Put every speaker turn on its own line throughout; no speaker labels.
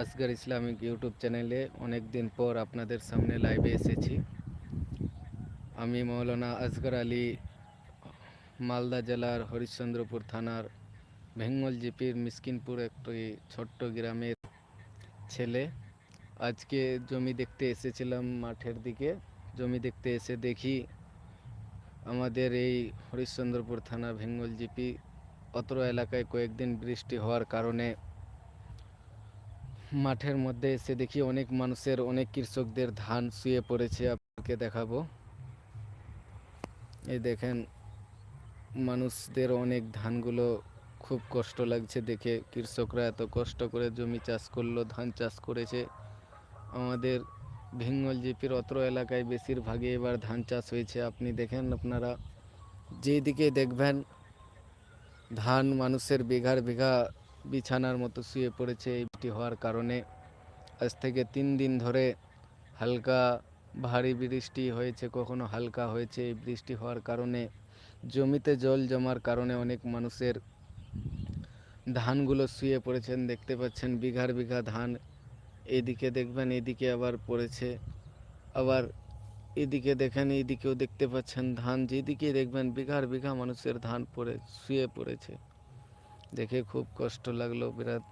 Asgar Islamic YouTube চ্যানেলে অনেক দিন পর আপনাদের সামনে লাইভে এসেছি। আমি মৌলানা আসগর আলী, মালদা জেলার হরিশ্চন্দ্রপুর থানার ভেঙ্গল জিপির মিসকিনপুর একটি ছোট্ট গ্রামের ছেলে। আজকে জমি দেখতে এসেছিলাম মাঠের দিকে। জমি দেখতে এসে দেখি আমাদের এই হরিশ্চন্দ্রপুর থানা ভেঙ্গল জিপি অত্র এলাকায় কয়েকদিন বৃষ্টি হওয়ার কারণে মাঠের মধ্যে এসে দেখি অনেক মানুষের, অনেক কৃষকদের ধান শুয়ে পড়েছে। আপনাকে দেখাবো। এই দেখেন, মানুষদের অনেক ধানগুলো খুব কষ্ট লাগছে দেখে। কৃষকরা এত কষ্ট করে জমি চাষ করল, ধান চাষ করেছে। আমাদের ভিঙ্গল জিপির অত্র এলাকায় বেশিরভাগই এবার ধান চাষ হয়েছে। আপনি দেখেন আপনারা, যেদিকে দেখবেন, ধান মানুষের বিঘার বিঘা বিছানার মতো শুয়ে পড়েছে। বৃষ্টি হওয়ার কারণে আজ থেকে তিন দিন ধরে হালকা ভারী বৃষ্টি হয়েছে, কখনো হালকা হয়েছে। এই বৃষ্টি হওয়ার কারণে জমিতে জল জমার কারণে অনেক মানুষের ধানগুলো শুয়ে পড়েছেন। দেখতে পাচ্ছেন বিঘার বিঘা ধান এদিকে দেখবেন, এদিকে আবার পড়েছে। আবার এদিকে দেখেন এইদিকেও দেখতে পাচ্ছেন ধান। যেদিকে দেখবেন বিঘার বিঘা মানুষের ধান পড়ে, শুয়ে পড়েছে। দেখে খুব কষ্ট লাগল বিরাট।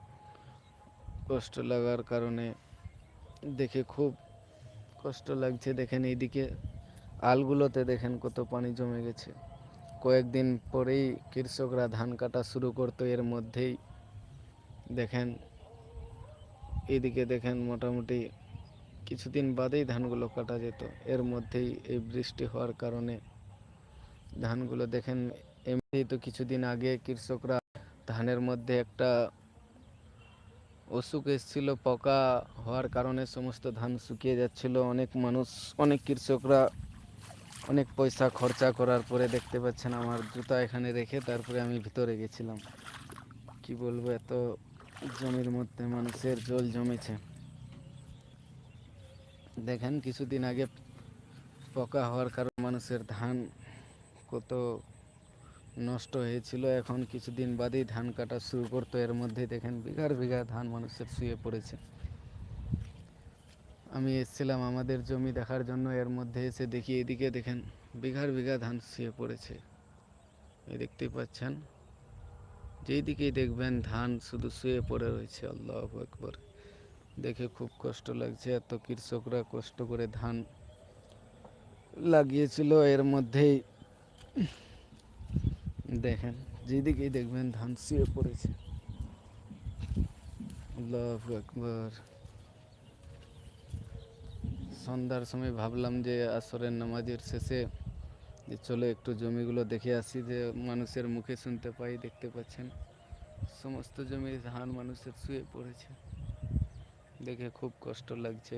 কষ্ট লাগার কারণে দেখে খুব কষ্ট লাগছে। দেখেন এইদিকে আলগুলোতে দেখেন কত পানি জমে গেছে। কয়েকদিন পরেই কৃষকরা ধান কাটা শুরু করতো, এর মধ্যেই দেখেন এদিকে দেখেন মোটামুটি কিছুদিন বাদেই ধানগুলো কাটা যেত। এর মধ্যেই এই বৃষ্টি হওয়ার কারণে ধানগুলো দেখেন এমনিই তো কিছুদিন আগে কৃষকরা ধানের মধ্যে একটা অসুখ এসেছিল, পোকা হওয়ার কারণে সমস্ত ধান শুকিয়ে যাচ্ছিল। অনেক মানুষ, অনেক কৃষকরা অনেক পয়সা খরচা করার পরে দেখতে পাচ্ছেন আমার জুতা এখানে রেখে তারপরে আমি ভিতরে গেছিলাম। কি বলব, এত জমির মধ্যে মানুষের জল জমেছে। দেখেন, কিছুদিন আগে পোকা হওয়ার কারণে মানুষের ধান কত নষ্ট হয়েছিল। এখন কিছুদিন বাদেই ধান কাটা শুরু করতো এর মধ্যে দেখেন বিঘার বিঘা ধান মানুষের শুয়ে পড়েছে। আমি এসেছিলাম আমাদের জমি দেখার জন্য। এর মধ্যে এসে দেখি এদিকে দেখেন বিঘার বিঘা ধান শুয়ে পড়েছে। এই দেখতেই পাচ্ছেন? যেই দিকেই দেখবেন ধান শুধু শুয়ে পড়ে রয়েছে। আল্লাহ একবার দেখে খুব কষ্ট লাগছে। এত কৃষকরা কষ্ট করে ধান লাগিয়েছিল। এর মধ্যেই দেখেন, যেদিকেই দেখবেন ধান শুয়ে পড়েছে। আল্লাহ সন্ধ্যার সময় ভাবলাম যে আসরের নামাজের শেষে যে চলো একটু জমিগুলো দেখে আসি, যে মানুষের মুখে শুনতে পাই, দেখতে পাচ্ছেন। সমস্ত জমির ধান মানুষের শুয়ে পড়েছে। দেখে খুব কষ্ট লাগছে।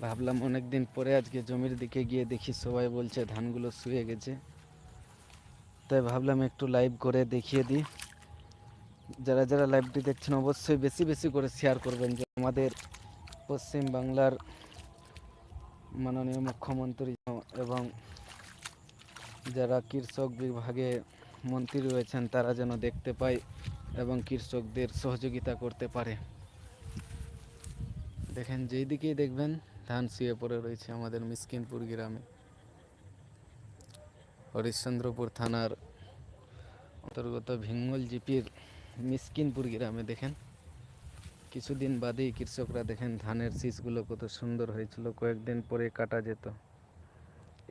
ভাবলাম অনেক দিন পরে আজকে জমির দিকে গিয়ে দেখি সবাই বলছে ধানগুলো শুয়ে গেছে। তাই ভাবলাম একটু লাইভ করে দেখিয়ে দিই। যারা যারা লাইভটি দেখছেন, অবশ্যই বেশি বেশি করে শেয়ার করবেন যে আমাদের পশ্চিম বাংলার মাননীয় মুখ্যমন্ত্রী এবং যারা কৃষক বিভাগে মন্ত্রী রয়েছেন, তারা যেন দেখতে পায় এবং কৃষকদের সহযোগিতা করতে পারে। দেখেন, যেই দিকেই দেখবেন, ধান শুয়ে পড়ে রয়েছে আমাদের মিসকিনপুর গ্রামে। হরিশ্চন্দ্রপুর থানার অন্তর্গত ভিঙ্গল জিপির মিসকিনপুর গ্রামে দেখেন। কিছুদিন বাদেই কৃষকরা দেখেন ধানের শীষগুলো কত সুন্দর হয়েছিল, কয়েকদিন পরে কাটা যেত।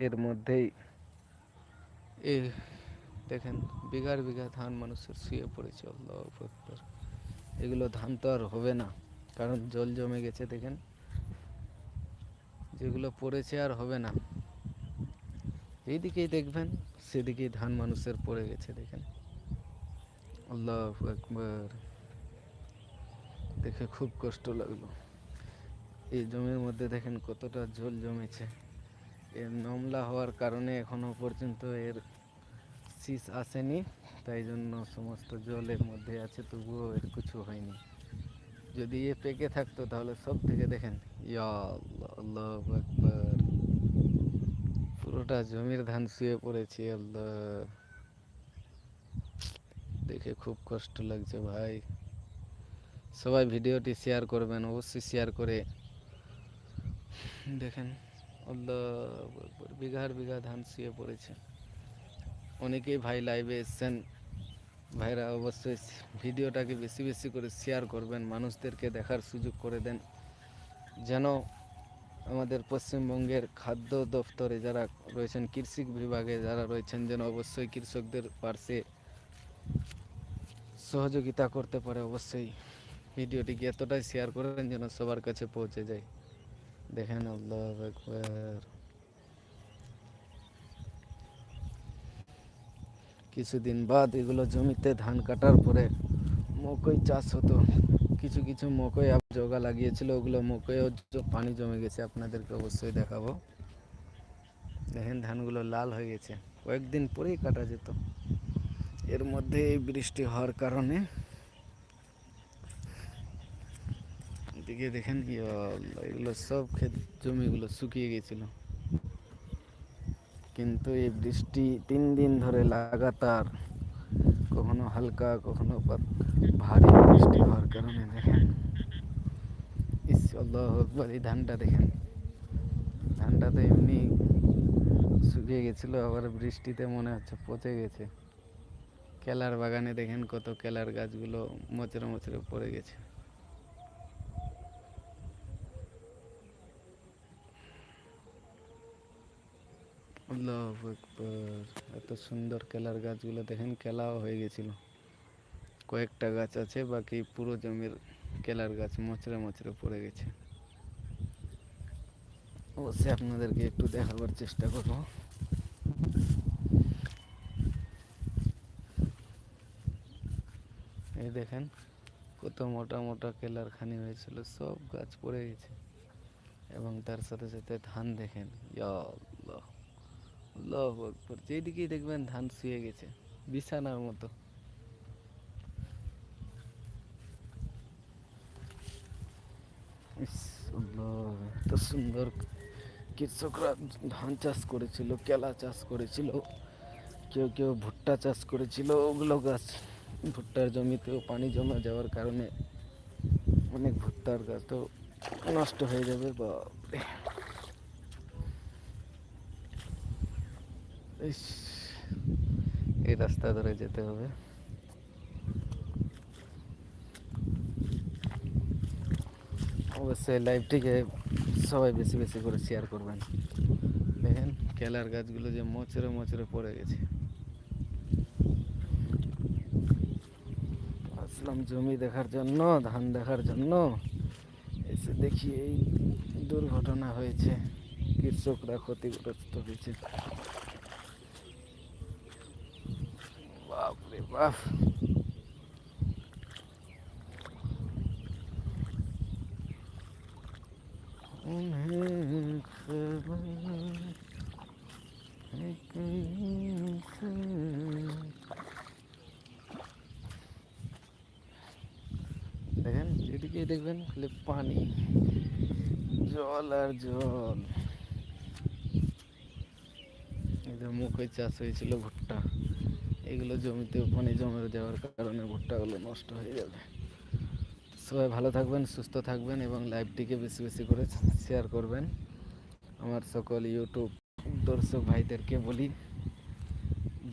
এর মধ্যেই এ দেখেন বিঘার বিঘা ধান মানুষের শুয়ে পড়েছে, আল্লাহ এগুলো ধান তো আর হবে না, কারণ জল জমে গেছে দেখেন। যেগুলো পড়েছে আর হবে না। এইদিকেই দেখবেন, সেদিকেই ধান মানুষের পড়ে গেছে, দেখেন। আল্লাহ একবার দেখে খুব কষ্ট লাগল। এই জমির মধ্যে দেখেন কতটা জল জমেছে। এর নমলা হওয়ার কারণে এখনও পর্যন্ত এর শীষ আসেনি, তাই জন্য সমস্ত জলের মধ্যে আছে, তবুও এর কিছু হয়নি। যদি এ পেকে থাকতো, তাহলে সব থেকে দেখেন ইয়া আল্লাহ আল্লাহ আকবার। পুরোটা জমির ধান শুয়ে পড়েছে, আল্লাহ। দেখে খুব কষ্ট লাগছে ভাই। সবাই ভিডিওটি শেয়ার করবেন, অবশ্যই শেয়ার করে দেখেন বিঘার বিঘা ধান শুয়ে পড়েছে। অনেকেই ভাই লাইভে এসছেন। ভাইরা অবশ্যই ভিডিওটাকে বেশি বেশি করে শেয়ার করবেন, মানুষদেরকে দেখার সুযোগ করে দেন। যেন আমাদের পশ্চিমবঙ্গের খাদ্য দপ্তরে যারা রয়েছেন কৃষি বিভাগে যারা রয়েছেন, যেন অবশ্যই কৃষকদের পার্শ্বে সহযোগিতা করতে পারে, অবশ্যই ভিডিওটিকে এতটাই শেয়ার করেন যেন সবার কাছে পৌঁছে যায়। দেখেন আল্লাহ একবার কিছুদিন বাদ এগুলো জমিতে ধান কাটার পরে মকই চাষ হতো। কিছু কিছু মকই জগা লাগিয়েছিল, ওগুলো মকইও পানি জমে গেছে, আপনাদেরকে অবশ্যই দেখাবো। দেখেন, ধানগুলো লাল হয়ে গেছে, কয়েকদিন পরেই কাটা যেত। এর মধ্যে এই বৃষ্টি হওয়ার কারণে এদিকে দেখেন কি এগুলো সব ক্ষেত জমিগুলো শুকিয়ে গেছিল। কিন্তু এই বৃষ্টি তিন দিন ধরে লাগাতার, কখনো হালকা, কখনো পাত- ভারী বৃষ্টি হওয়ার কারণে দেখেন। ইস এই ধানটা দেখেন। ধানটা তো এমনি শুকিয়ে গেছিল, আবার বৃষ্টিতে মনে হচ্ছে পচে গেছে। কেলার বাগানে দেখেন কত কেলার গাছগুলো মোচড়ে মোচড়ে পড়ে গেছে। আল্লাহ এত সুন্দর কেলার গাছগুলো দেখেন, কেলাও হয়ে গেছিল। কয়েকটা গাছ আছে, বাকি পুরো জমির কেলার গাছ মোচড়ে মোচড়ে পড়ে গেছে। অবশ্যই আপনাদেরকে একটু দেখাবার চেষ্টা করব। এই দেখেন, কত মোটা মোটা কেলার খানি হয়েছিল, সব গাছ পড়ে গেছে। এবং তার সাথে সাথে ধান দেখেন যেদিকেই দেখবেন ধান শুয়ে গেছে, বিছানার মতো ইস, আল্লাহ, এত সুন্দর কৃষকরা ধান চাষ করেছিল কেলা চাষ করেছিল কেউ কেউ ভুট্টা চাষ করেছিল ওগুলো গাছ ভুট্টার জমিতেও পানি জমা যাওয়ার কারণে অনেক ভুট্টার গাছ তো নষ্ট হয়ে যাবে ইস, এই রাস্তা ধরে যেতে হবে। অবশ্যই লাইভটিকে সবাই বেশি বেশি করে শেয়ার করবেন। দেখেন কেলার গাছগুলো যে মচরে মচরে পড়ে গেছে। আসলাম জমি দেখার জন্য, ধান দেখার জন্য। এসে দেখি এই দুর্ঘটনা হয়েছে। কৃষকরা ক্ষতিগ্রস্ত হয়েছে। বাপরে বাপ। দেখেন, এদিকে দেখবেন খালি পানি, জল আর জল। এদের মুখে চাষ হয়েছিল ভুট্টা, এগুলো জমিতে পানি জমে যাওয়ার কারণে ভুট্টাগুলো নষ্ট হয়ে যাবে সবাই ভালো থাকবেন, সুস্থ থাকবেন এবং লাইভটিকে বেশি বেশি করে শেয়ার করবেন। আমার সকল ইউটিউব দর্শক ভাইদেরকে বলি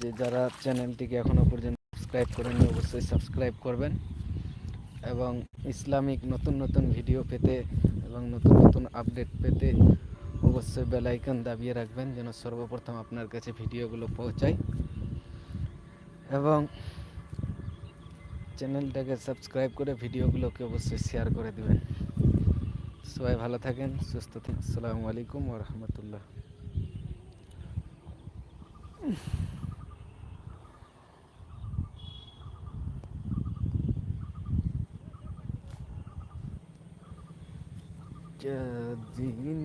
যে যারা চ্যানেলটিকে এখনও পর্যন্ত সাবস্ক্রাইব করেননি, অবশ্যই সাবস্ক্রাইব করবেন এবং ইসলামিক নতুন নতুন ভিডিও পেতে এবং নতুন নতুন আপডেট পেতে অবশ্যই বেল আইকন দাবিয়ে রাখবেন যেন সর্বপ্রথম আপনার কাছে ভিডিওগুলো পৌঁছায়। এবং চ্যানেলটাকে সাবস্ক্রাইব করে ভিডিওগুলোকে অবশ্যই শেয়ার করে দেবেন সবাই ভালো থাকেন সুস্থ থাকেন আসসালামু আলাইকুম রহমতুল্লাহ दिन